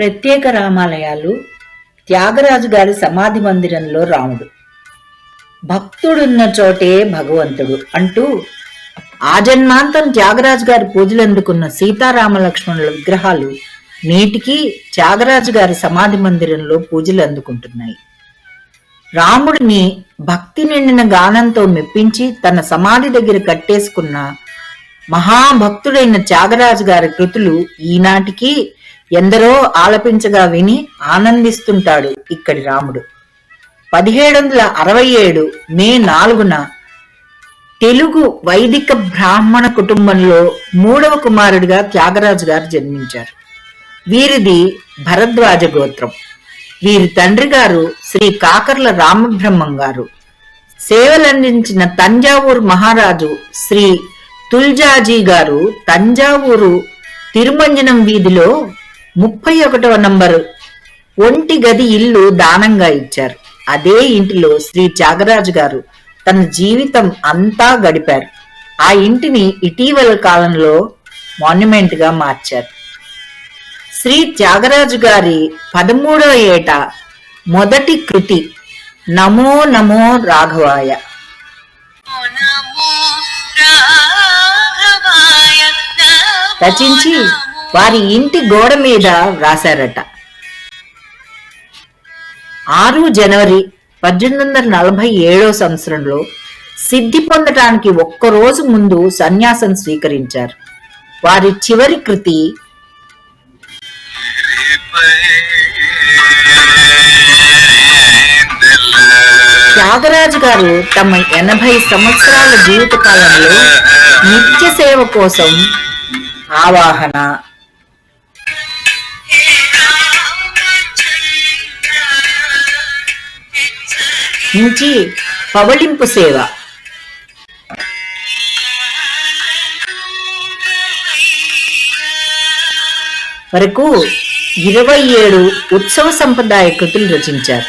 ప్రత్యేక రామాలయాలు త్యాగరాజు గారి సమాధి మందిరంలో రాముడు. భక్తుడున్న చోటే భగవంతుడు అంటూ ఆజన్మాంతం త్యాగరాజు గారి పూజలు అందుకున్న సీతారామ లక్ష్మణుల విగ్రహాలు నేటికి త్యాగరాజు గారి సమాధి మందిరంలో పూజలు అందుకుంటున్నాయి. రాముడిని భక్తి నిండిన గానంతో మెప్పించి తన సమాధి దగ్గర కట్టేసుకున్న మహాభక్తుడైన త్యాగరాజు గారి కృతులు ఈనాటికి ఎందరో ఆలపించగా విని ఆనందిస్తుంటాడు ఇక్కడి రాముడు. పదిహేడు వందల అరవై ఏడు మే నాలుగున తెలుగు వైదిక బ్రాహ్మణ కుటుంబంలో మూడవ కుమారుడిగా త్యాగరాజు గారు జన్మించారు. వీరిది భరద్వాజ గోత్రం. వీరి తండ్రి గారు శ్రీ కాకర్ల రామబ్రహ్మం గారు. సేవలందించిన తంజావూరు మహారాజు శ్రీ తుల్జాజీ గారు తంజావూరు తిరుమంజనం వీధిలో ముప్పై ఒకటవ నంబరు. ఒంటి గది ఇల్లు దానంగా ఇచ్చారు. అదే ఇంటిలో శ్రీ త్యాగరాజు గారు తన జీవితం అంతా గడిపారు. ఆ ఇంటిని ఇటీవల కాలంలో మాన్యుమెంట్గా మార్చారు. శ్రీ త్యాగరాజు గారి పదమూడవ ఏట మొదటి కృతి నమో నమో రాఘవాయ నమో రాఘవాయ. రచించి వారి ఇంటి గోడ మీద వ్రాశారట ఆరు జనవరి పద్దెనిమిది వందల నలభై ఏడో సంవత్సరంలో సిద్ధి పొందటానికి ఒక్క రోజు ముందు సన్యాసం స్వీకరించారు. వారి చివరి కృతి త్యాగరాజు గారు తమ ఎనభై సంవత్సరాల జీవిత కాలంలో నిత్య సేవ కోసం ఆవాహన నుంచి పవళింపు సేవ. వరకు ఇరవై ఏడు ఉత్సవ సంప్రదాయ కృతులు రచించారు.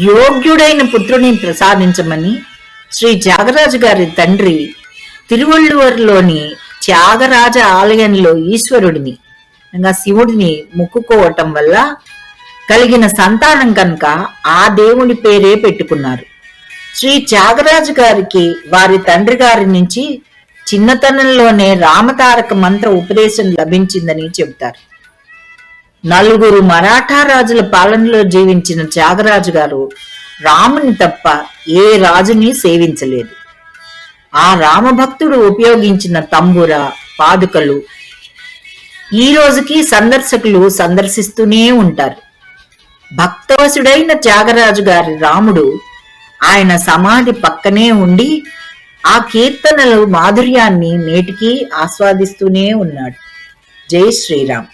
యోగ్యుడైన పుత్రుని ప్రసాదించమని శ్రీ త్యాగరాజు గారి తండ్రి తిరువళ్ళూరులోని త్యాగరాజ ఆలయంలో ఈశ్వరుడిని అనగా శివుడిని మొక్కుకోవటం వల్ల కలిగిన సంతానం కనుక ఆ దేవుని పేరే పెట్టుకున్నారు. శ్రీ త్యాగరాజు గారికి వారి తండ్రి గారి నుంచి చిన్నతనంలోనే రామతారక మంత్ర ఉపదేశం లభించిందని చెబుతారు. నలుగురు మరాఠా రాజుల పాలనలో జీవించిన త్యాగరాజు గారు రాముని తప్ప ఏ రాజుని సేవించలేదు. ఆ రామభక్తుడు ఉపయోగించిన తంబుర పాదుకలు ఈ రోజుకి సందర్శకులు సందర్శిస్తూనే ఉంటారు. భక్తవసుడైన త్యాగరాజు గారి రాముడు ఆయన సమాధి పక్కనే ఉండి ఆ కీర్తనలు మాధుర్యాన్ని నేటికీ ఆస్వాదిస్తూనే ఉన్నాడు. జై శ్రీరామ్.